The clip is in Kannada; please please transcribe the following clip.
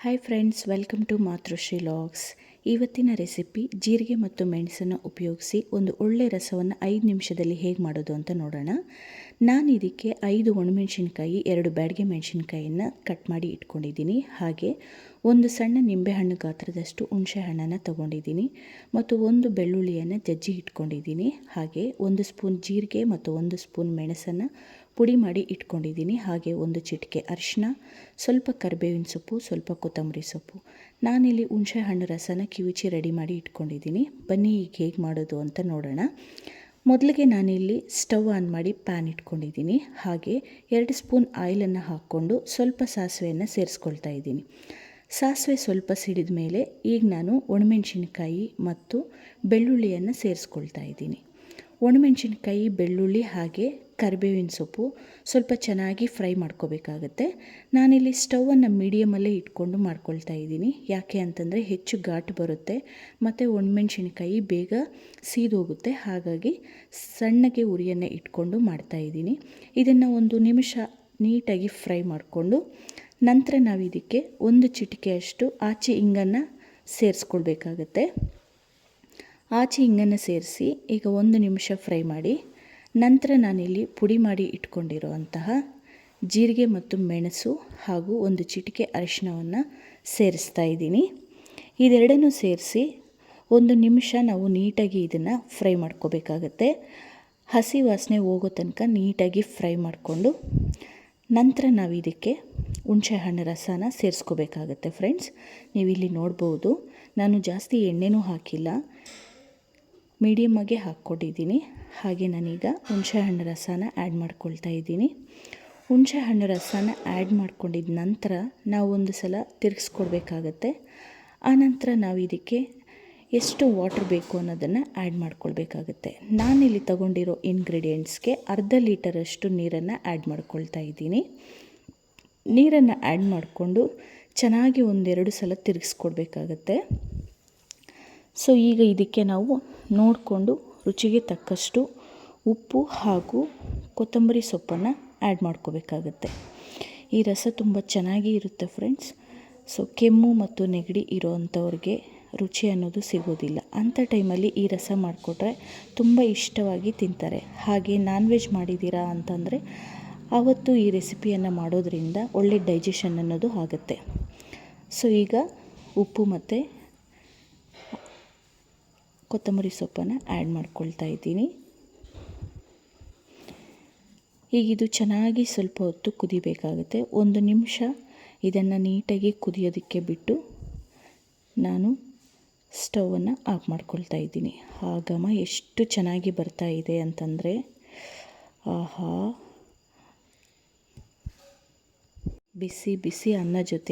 Hi friends welcome to Matrushree logs ಇವತ್ತಿನ ರೆಸಿಪಿ ಜೀರಿಗೆ ಮತ್ತು ಮೆಣಸನ್ನು ಉಪಯೋಗಿಸಿ ಒಂದು ಒಳ್ಳೆ ರಸವನ್ನು ಐದು ನಿಮಿಷದಲ್ಲಿ ಹೇಗೆ ಮಾಡೋದು ಅಂತ ನೋಡೋಣ. ನಾನು ಇದಕ್ಕೆ ಐದು ಒಣಮೆಣಸಿನ್ಕಾಯಿ, ಎರಡು ಬ್ಯಾಡಿಗೆ ಮೆಣಸಿನ್ಕಾಯಿಯನ್ನು ಕಟ್ ಮಾಡಿ ಇಟ್ಕೊಂಡಿದ್ದೀನಿ. ಹಾಗೆ ಒಂದು ಸಣ್ಣ ನಿಂಬೆಹಣ್ಣು ಗಾತ್ರದಷ್ಟು ಹುಣಸೆ ಹಣ್ಣನ್ನು ತಗೊಂಡಿದ್ದೀನಿ ಮತ್ತು ಒಂದು ಬೆಳ್ಳುಳ್ಳಿಯನ್ನು ಜಜ್ಜಿ ಇಟ್ಕೊಂಡಿದ್ದೀನಿ. ಹಾಗೆ ಒಂದು ಸ್ಪೂನ್ ಜೀರಿಗೆ ಮತ್ತು ಒಂದು ಸ್ಪೂನ್ ಮೆಣಸನ್ನು ಪುಡಿ ಮಾಡಿ ಇಟ್ಕೊಂಡಿದ್ದೀನಿ. ಹಾಗೆ ಒಂದು ಚಿಟಿಕೆ ಅರಿಶಿನ, ಸ್ವಲ್ಪ ಕರಿಬೇವಿನ ಸೊಪ್ಪು, ಸ್ವಲ್ಪ ಕೊತ್ತಂಬರಿ ಸೊಪ್ಪು. ನಾನಿಲ್ಲಿ ಹುಣಸೆ ಹಣ್ಣು ರಸನ ಕಿವಿಚಿ ರೆಡಿ ಮಾಡಿ ಇಟ್ಕೊಂಡಿದ್ದೀನಿ. ಬನ್ನಿ ಈಗ ಹೇಗೆ ಮಾಡೋದು ಅಂತ ನೋಡೋಣ. ಮೊದಲಿಗೆ ನಾನಿಲ್ಲಿ ಸ್ಟವ್ ಆನ್ ಮಾಡಿ ಪ್ಯಾನ್ ಇಟ್ಕೊಂಡಿದ್ದೀನಿ. ಹಾಗೆ ಎರಡು ಸ್ಪೂನ್ ಆಯಿಲನ್ನು ಹಾಕ್ಕೊಂಡು ಸ್ವಲ್ಪ ಸಾಸಿವೆಯನ್ನು ಸೇರಿಸ್ಕೊಳ್ತಾ ಇದ್ದೀನಿ. ಸಾಸಿವೆ ಸ್ವಲ್ಪ ಸಿಡಿದ ಮೇಲೆ ಈಗ ನಾನು ಒಣಮೆಣಸಿನ್ಕಾಯಿ ಮತ್ತು ಬೆಳ್ಳುಳ್ಳಿಯನ್ನು ಸೇರಿಸ್ಕೊಳ್ತಾ ಇದ್ದೀನಿ. ಒಣಮೆಣಸಿನ್ಕಾಯಿ, ಬೆಳ್ಳುಳ್ಳಿ ಹಾಗೆ ಕರಿಬೇವಿನ ಸೊಪ್ಪು ಸ್ವಲ್ಪ ಚೆನ್ನಾಗಿ ಫ್ರೈ ಮಾಡ್ಕೋಬೇಕಾಗತ್ತೆ. ನಾನಿಲ್ಲಿ ಸ್ಟವನ್ನು ಮೀಡಿಯಮಲ್ಲೇ ಇಟ್ಕೊಂಡು ಮಾಡ್ಕೊಳ್ತಾ ಇದ್ದೀನಿ. ಯಾಕೆ ಅಂತಂದರೆ ಹೆಚ್ಚು ಘಾಟು ಬರುತ್ತೆ, ಮತ್ತು ಒಣಮೆಣ್ಸಿನ್ಕಾಯಿ ಬೇಗ ಸೀದೋಗುತ್ತೆ. ಹಾಗಾಗಿ ಸಣ್ಣಗೆ ಉರಿಯನ್ನು ಇಟ್ಕೊಂಡು ಮಾಡ್ತಾಯಿದ್ದೀನಿ ಇದನ್ನು ಒಂದು ನಿಮಿಷ ನೀಟಾಗಿ ಫ್ರೈ ಮಾಡಿಕೊಂಡು ನಂತರ ನಾವು ಇದಕ್ಕೆ ಒಂದು ಚಿಟಿಕೆಯಷ್ಟು ಆಚೆ ಇಂಗನ್ನು ಸೇರಿಸ್ಕೊಳ್ಬೇಕಾಗತ್ತೆ. ಆಚೆ ಹಿಂಗನ್ನು ಸೇರಿಸಿ ಈಗ ಒಂದು ನಿಮಿಷ ಫ್ರೈ ಮಾಡಿ, ನಂತರ ನಾನಿಲ್ಲಿ ಪುಡಿ ಮಾಡಿ ಇಟ್ಕೊಂಡಿರುವಂತಹ ಜೀರಿಗೆ ಮತ್ತು ಮೆಣಸು ಹಾಗೂ ಒಂದು ಚಿಟಿಕೆ ಅರಿಶಿನವನ್ನು ಸೇರಿಸ್ತಾ ಇದ್ದೀನಿ. ಇದೆರಡನ್ನೂ ಸೇರಿಸಿ ಒಂದು ನಿಮಿಷ ನಾವು ನೀಟಾಗಿ ಇದನ್ನು ಫ್ರೈ ಮಾಡ್ಕೋಬೇಕಾಗತ್ತೆ. ಹಸಿ ವಾಸನೆ ಹೋಗೋ ತನಕ ನೀಟಾಗಿ ಫ್ರೈ ಮಾಡಿಕೊಂಡು, ನಂತರ ನಾವು ಇದಕ್ಕೆ ಹುಣಸೆಹಣ್ಣು ರಸನ ಸೇರಿಸ್ಕೋಬೇಕಾಗತ್ತೆ ಫ್ರೆಂಡ್ಸ್ ನೀವು ಇಲ್ಲಿ ನೋಡ್ಬೋದು, ನಾನು ಜಾಸ್ತಿ ಎಣ್ಣೆನೂ ಹಾಕಿಲ್ಲ. ಮೀಡಿಯಮ್ಮಾಗೆ ಹಾಕ್ಕೊಟ್ಟಿದ್ದೀನಿ. ಹಾಗೆ ನಾನೀಗ ಹುಣಸೆಹಣ್ಣು ರಸನ ಆ್ಯಡ್ ಮಾಡ್ಕೊಳ್ತಾ ಇದ್ದೀನಿ. ಹುಣಸೆಹಣ್ಣು ರಸನ ಆ್ಯಡ್ ಮಾಡ್ಕೊಂಡಿದ್ದ ನಂತರ ನಾವು ಒಂದು ಸಲ ತಿರುಗಿಸ್ಕೊಡ್ಬೇಕಾಗತ್ತೆ. ಆನಂತರ ನಾವು ಇದಕ್ಕೆ ಎಷ್ಟು ವಾಟರ್ ಬೇಕು ಅನ್ನೋದನ್ನು ಆ್ಯಡ್ ಮಾಡ್ಕೊಳ್ಬೇಕಾಗತ್ತೆ. ನಾನಿಲ್ಲಿ ತಗೊಂಡಿರೋ ಇಂಗ್ರೀಡಿಯೆಂಟ್ಸ್ಗೆ ಅರ್ಧ ಲೀಟರಷ್ಟು ನೀರನ್ನು ಆ್ಯಡ್ ಮಾಡ್ಕೊಳ್ತಾ ಇದ್ದೀನಿ. ನೀರನ್ನು ಆ್ಯಡ್ ಮಾಡಿಕೊಂಡು ಚೆನ್ನಾಗಿ ಒಂದೆರಡು ಸಲ ತಿರುಗಿಸ್ಕೊಡ್ಬೇಕಾಗತ್ತೆ. ಸೊ ಈಗ ಇದಕ್ಕೆ ನಾವು ನೋಡಿಕೊಂಡು ರುಚಿಗೆ ತಕ್ಕಷ್ಟು ಉಪ್ಪು ಹಾಗೂ ಕೊತ್ತಂಬರಿ ಸೊಪ್ಪನ್ನು ಆ್ಯಡ್ ಮಾಡ್ಕೋಬೇಕಾಗತ್ತೆ. ಈ ರಸ ತುಂಬ ಚೆನ್ನಾಗಿ ಇರುತ್ತೆ ಫ್ರೆಂಡ್ಸ್ ಸೊ ಕೆಮ್ಮು ಮತ್ತು ನೆಗಡಿ ಇರೋ ಅಂಥವ್ರಿಗೆ ರುಚಿ ಅನ್ನೋದು ಸಿಗೋದಿಲ್ಲ. ಅಂಥ ಟೈಮಲ್ಲಿ ಈ ರಸ ಮಾಡಿಕೊಟ್ರೆ ತುಂಬ ಇಷ್ಟವಾಗಿ ತಿಂತಾರೆ. ಹಾಗೆ ನಾನ್ ವೆಜ್ ಮಾಡಿದ್ದೀರಾ ಅಂತಂದರೆ ಆವತ್ತು ಈ ರೆಸಿಪಿಯನ್ನು ಮಾಡೋದ್ರಿಂದ ಒಳ್ಳೆ ಡೈಜೆಷನ್ ಅನ್ನೋದು ಆಗುತ್ತೆ. ಸೊ ಈಗ ಉಪ್ಪು ಮತ್ತು ಕೊತ್ತಂಬರಿ ಸೊಪ್ಪನ್ನು ಆ್ಯಡ್ ಮಾಡ್ಕೊಳ್ತಾ ಇದ್ದೀನಿ. ಈಗ ಇದು ಚೆನ್ನಾಗಿ ಸ್ವಲ್ಪ ಹೊತ್ತು ಕುದಿಬೇಕಾಗುತ್ತೆ. ಒಂದು ನಿಮಿಷ ಇದನ್ನು ನೀಟಾಗಿ ಕುದಿಯೋದಕ್ಕೆ ಬಿಟ್ಟು ನಾನು ಸ್ಟವನ್ನು ಆಫ್ ಮಾಡ್ಕೊಳ್ತಾ ಇದ್ದೀನಿ. ಆ ಘಮ ಎಷ್ಟು ಚೆನ್ನಾಗಿ ಬರ್ತಾ ಇದೆ ಅಂತಂದರೆ, ಆಹಾ. ಬಿಸಿ ಬಿಸಿ ಅನ್ನ ಜೊತೆ